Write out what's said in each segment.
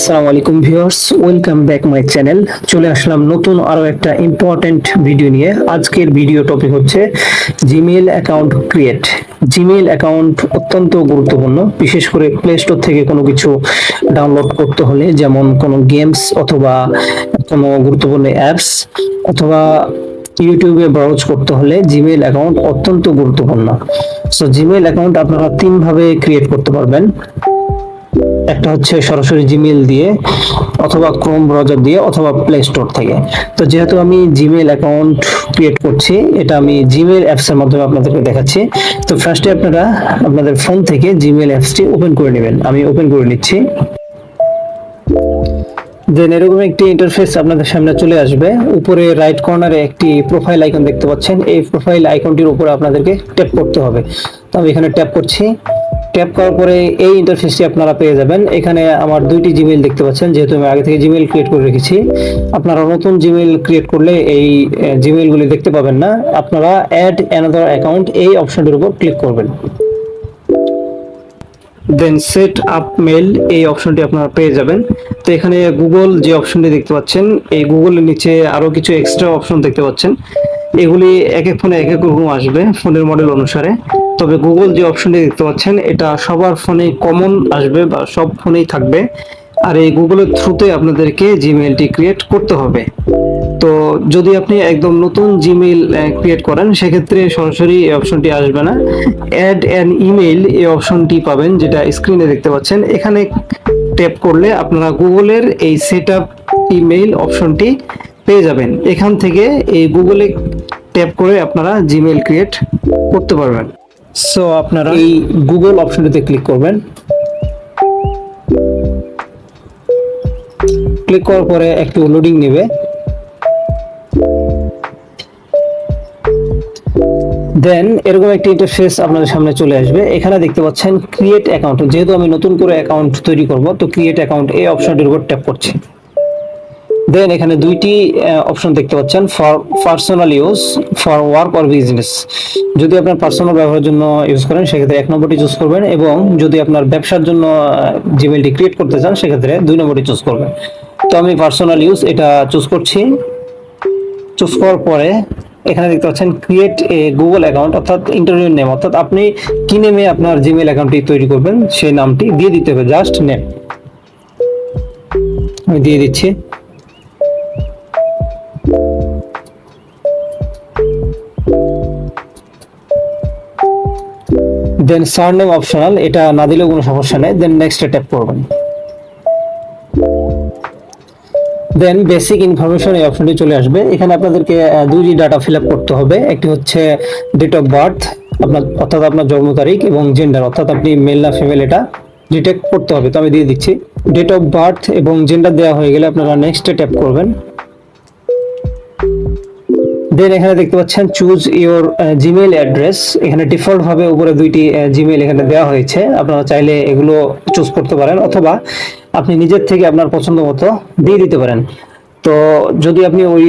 আসসালামু আলাইকুম viewers, welcome back my channel. চলে আসলাম নতুন আরও একটা ইম্পর্টেন্ট ভিডিও নিয়ে। আজকের ভিডিও টপিক হচ্ছে Gmail account create Gmail account অত্যন্ত গুরুত্বপূর্ণ। বিশেষ করে প্লে স্টোর থেকে কোনো কিছু ডাউনলোড করতে হলে, যেমন কোনো গেমস অথবা কোনো গুরুত্বপূর্ণ অ্যাপস অথবা ইউটিউবে ব্রাউজ করতে হলে জিমেইল অ্যাকাউন্ট অত্যন্ত গুরুত্বপূর্ণ। সো জিমেইল অ্যাকাউন্ট আপনারা তিনভাবে ক্রিয়েট করতে পারবেন। একটা হচ্ছে সরাসরি জিমেল দিয়ে অথবা ক্রোম ব্রাউজার দিয়ে অথবা প্লে স্টোর থেকে। তো যেহেতু আমি জিমেল অ্যাকাউন্ট ক্রিয়েট করছি, এটা আমি জিমেল অ্যাপসের মাধ্যমে আপনাদেরকে দেখাচ্ছি। তো ফার্স্টে আপনারা আপনাদের ফোন থেকে জিমেল অ্যাপসটি ওপেন করে নেবেন। আমি ওপেন করে নিচ্ছি। দেন এরকম একটি ইন্টারফেস আপনাদের সামনে চলে আসবে। উপরে রাইট কর্নারে একটি প্রোফাইল আইকন দেখতে পাচ্ছেন। এই প্রোফাইল আইকনটির উপরে আপনাদেরকে ট্যাপ করতে হবে। তো আমি এখানে ট্যাপ করছি। ট্যাপ করার পরে এই ইন্টারফেসটি আপনারা পেয়ে যাবেন। এখানে আমার দুইটি জিমেইল দেখতে পাচ্ছেন, যেহেতু আমি আগে থেকে জিমেইল ক্রিয়েট করে রেখেছি। আপনারা নতুন জিমেইল ক্রিয়েট করলে এই জিমেইলগুলি দেখতে পাবেন না। আপনারা অ্যাড অ্যানাদার অ্যাকাউন্ট এই অপশনটির উপর ক্লিক করবেন। দেন সেট আপ মেল এই অপশনটি আপনারা পেয়ে যাবেন। তো এখানে গুগল যে অপশনটি দেখতে পাচ্ছেন, এই গুগলের নিচে আরও কিছু এক্সট্রা অপশন দেখতে পাচ্ছেন। এগুলি এক এক ফোনে এক এক রকম আসবে, ফোনের মডেল অনুসারে। তবে গুগল যে অপশনটি দেখতে পাচ্ছেন, এটা সবার ফোনে কমন আসবে বা সব ফোনেই থাকবে। আর এই গুগলের থ্রুতে আপনাদেরকে জিমেইলটি ক্রিয়েট করতে হবে। তো যদি আপনি একদম নতুন জিমেইল ক্রিয়েট করেন, সেক্ষেত্রে সরাসরি এই অপশনটি আসবে না। অ্যাড অ্যান ইমেইল এই অপশনটি পাবেন, যেটা স্ক্রিনে দেখতে পাচ্ছেন। এখানে ট্যাপ করলে আপনারা গুগলের এই সেট আপ ইমেইল অপশনটি পেয়ে যাবেন। এখান থেকে এই গুগলে ট্যাপ করে আপনারা জিমেইল ক্রিয়েট করতে পারবেন। সো আপনারা এই গুগল অপশনটিতে ক্লিক করবেন। ক্লিক করার পরে একটু লোডিং নেবে। দেন এরকম একটি ইন্টারফেস আপনাদের সামনে চলে আসবে। এখানে দেখতে পাচ্ছেন ক্রিয়েট অ্যাকাউন্ট যেহেতু আমি নতুন করে অ্যাকাউন্ট তৈরি করব, তো ক্রিয়েট অ্যাকাউন্ট এই অপশনটির উপর ট্যাপ করছি। দেন এখানে দুইটি অপশন দেখতে পাচ্ছেন for personal use for work or business যদি আপনার পার্সোনাল ব্যবহারের জন্য ইউজ করেন, সেক্ষেত্রে এক নম্বরটি চুজ করবেন এবং যদি আপনার ব্যবসার জন্য জিমেলটি ক্রিয়েট করতে চান, সেক্ষেত্রে দুই নম্বরটি চুজ করবেন। তো আমি পার্সোনাল ইউজ এটা চুজ করছি। চুজ করার পরে এখানে দেখতে পাচ্ছেন ক্রিয়েট এ গুগল অ্যাকাউন্ট অর্থাৎ ইন্টারভিউ নেম অর্থাৎ আপনি কি নেমে আপনার জিমেল অ্যাকাউন্টটি তৈরি করবেন, সেই নামটি দিয়ে দিতে হবে জাস্ট নেম আমি দিয়ে দিচ্ছি। দেন সারনেম অপশনাল এটা না দিলেও কোনো সমস্যা নেই। দেন নেক্সট ট্যাপ করবেন। দেন বেসিক ইনফরমেশন এই অপশনটি চলে আসবে। এখানে আপনাদেরকে দুইটি ডাটা ফিল আপ করতে হবে। একটি হচ্ছে ডেট অফ বার্থ আপনার, অর্থাৎ আপনার জন্ম তারিখ এবং জেন্ডার অর্থাৎ আপনি মেল না ফিমেল এটা ডিটেক্ট করতে হবে। তো আমি দিয়ে দিচ্ছি। ডেট অফ বার্থ এবং জেন্ডার দেওয়া হয়ে গেলে আপনারা নেক্সটে ট্যাপ করবেন। দেন এখানে দেখতে পাচ্ছেন চুজ ইওর জিমেইল অ্যাড্রেস এখানে ডিফল্ট ভাবে উপরে দুইটি জিমেইল এখানে দেওয়া হয়েছে। আপনারা চাইলে এগুলো চুজ করতে পারেন অথবা আপনি নিজের থেকে আপনার পছন্দ মতো দিয়ে দিতে পারেন। তো যদি আপনি ওই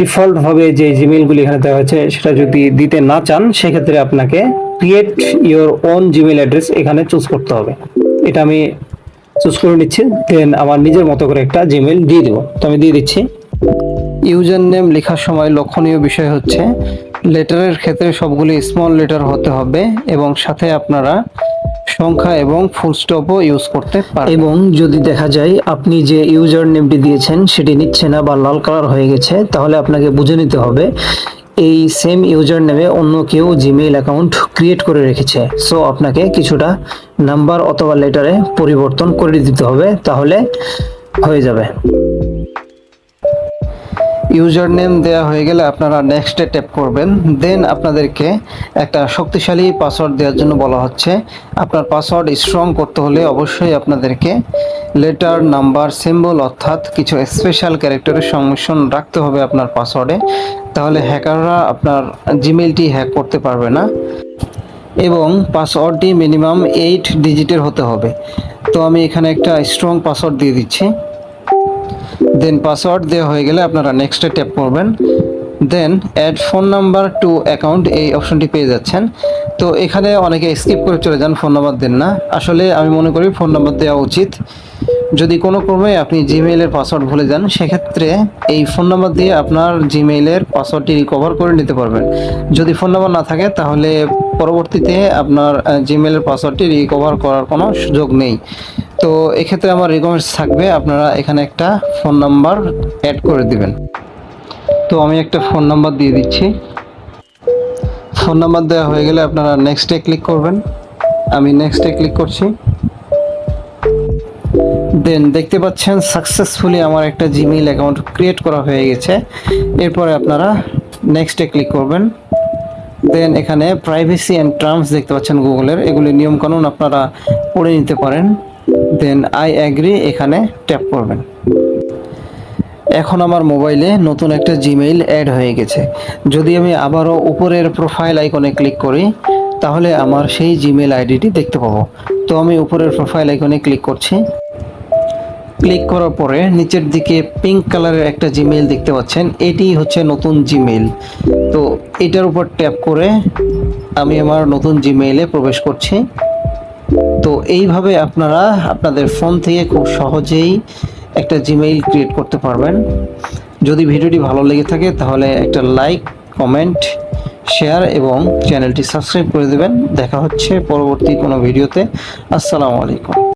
ডিফল্ট ভাবে যে জিমেইলগুলি এখানে দেওয়া হয়েছে সেটা যদি দিতে না চান, সেক্ষেত্রে আপনাকে create your own Gmail address এখানে চুজ করতে হবে। এটা আমি চুজ করে নিচ্ছি। দেন আমার নিজের মতো করে একটা জিমেইল দিয়ে দেবো। তো আমি দিয়ে দিচ্ছি। ইউজার নেম লেখার সময় লক্ষণীয় বিষয় হচ্ছে, লেটারের ক্ষেত্রে সবগুলি স্মল লেটার হতে হবে এবং সাথে আপনারা সংখ্যা এবং ফুল স্টপও ইউজ করতে পারেন এবং যদি দেখা যায় আপনি যে ইউজার নেমটি দিয়েছেন সেটি নিচ্ছে না বা লাল কালার হয়ে গেছে, তাহলে আপনাকে বুঝে নিতে হবে এই সেম ইউজার নেমে অন্য কেউ জিমেইল অ্যাকাউন্ট ক্রিয়েট করে রেখেছে। সো আপনাকে কিছুটা নাম্বার অথবা লেটারে পরিবর্তন করে দিতে হবে, তাহলে হয়ে যাবে। ইউজার নেম দেওয়া হয়ে গেলে আপনারা নেক্সটে ট্যাপ করবেন। দেন আপনাদেরকে একটা শক্তিশালী পাসওয়ার্ড দেওয়ার জন্য বলা হচ্ছে। আপনার পাসওয়ার্ড স্ট্রং করতে হলে অবশ্যই আপনাদেরকে লেটার নাম্বার সিম্বল অর্থাৎ কিছু স্পেশাল ক্যারেক্টারের সংমিশ্রণ রাখতে হবে আপনার পাসওয়ার্ডে তাহলে হ্যাকাররা আপনার জিমেলটি হ্যাক করতে পারবে না। এবং পাসওয়ার্ডটি মিনিমাম এইট ডিজিটের হতে হবে। তো আমি এখানে একটা স্ট্রং পাসওয়ার্ড দিয়ে দিচ্ছি। দেন পাসওয়ার্ড দেওয়া হয়ে গেলে আপনারা নেক্সটে ট্যাপ করবেন। Then add phone number to account এই অপশনটি পেয়ে যাচ্ছেন। তো এখানে অনেকে স্কিপ করে চলে যান ফোন নাম্বার দেন না। আসলে আমি মনে করি ফোন নাম্বার দেওয়া উচিত। যদি কোনো ক্রমে আপনি জিমেইলের পাসওয়ার্ড ভুলে যান, সেক্ষেত্রে এই ফোন নাম্বার দিয়ে আপনার জিমেইলের পাসওয়ার্ডটি রিকভার করে নিতে পারবেন। যদি ফোন নাম্বার না থাকে, তাহলে পরবর্তীতে আপনার জিমেইলের পাসওয়ার্ডটি রিকভার করার কোনো সুযোগ নেই। তো এক্ষেত্রে আমার রিকমেন্ডস থাকবে, আপনারা এখানে একটা ফোন নাম্বার অ্যাড করে দিবেন। তো আমি একটা ফোন নাম্বার দিয়ে দিচ্ছি। ফোন নাম্বার দেওয়া হয়ে গেলে আপনারা নেক্সটে ক্লিক করবেন। আমি নেক্সটে ক্লিক করছি। দেন দেখতে পাচ্ছেন সাকসেসফুলি আমার একটা জিমেইল অ্যাকাউন্ট ক্রিয়েট করা হয়ে গেছে। এরপরে আপনারা নেক্সটে ক্লিক করবেন। দেন এখানে প্রাইভেসি অ্যান্ড টার্মস দেখতে পাচ্ছেন গুগলের এগুলি নিয়মকানুন আপনারা পড়ে নিতে পারেন। দেন আই অ্যাগ্রি এখানে ট্যাপ করবেন। এখন আমার মোবাইলে নতুন একটা জিমেইল অ্যাড হয়ে গেছে। যদি আমি আবারও উপরের প্রোফাইল আইকনে ক্লিক করি, তাহলে আমার সেই জিমেইল আইডিটি দেখতে পাবো। তো আমি উপরের প্রোফাইল আইকনে ক্লিক করছি। ক্লিক করার পরে নিচের দিকে পিঙ্ক কালারের একটা জিমেইল দেখতে পাচ্ছেন। এটি হচ্ছে নতুন জিমেইল তো এটার উপর ট্যাপ করে আমি আমার নতুন জিমেইলে প্রবেশ করছি। তো এইভাবে আপনারা আপনাদের ফোন থেকে খুব সহজেই একটা জিমেইল ক্রিয়েট করতে পারবেন। যদি ভিডিওটি ভালো লেগে থাকে, তাহলে একটা লাইক কমেন্ট শেয়ার এবং চ্যানেলটি সাবস্ক্রাইব করে দেবেন। দেখা হচ্ছে পরবর্তী কোনো ভিডিওতে। আসসালামু আলাইকুম।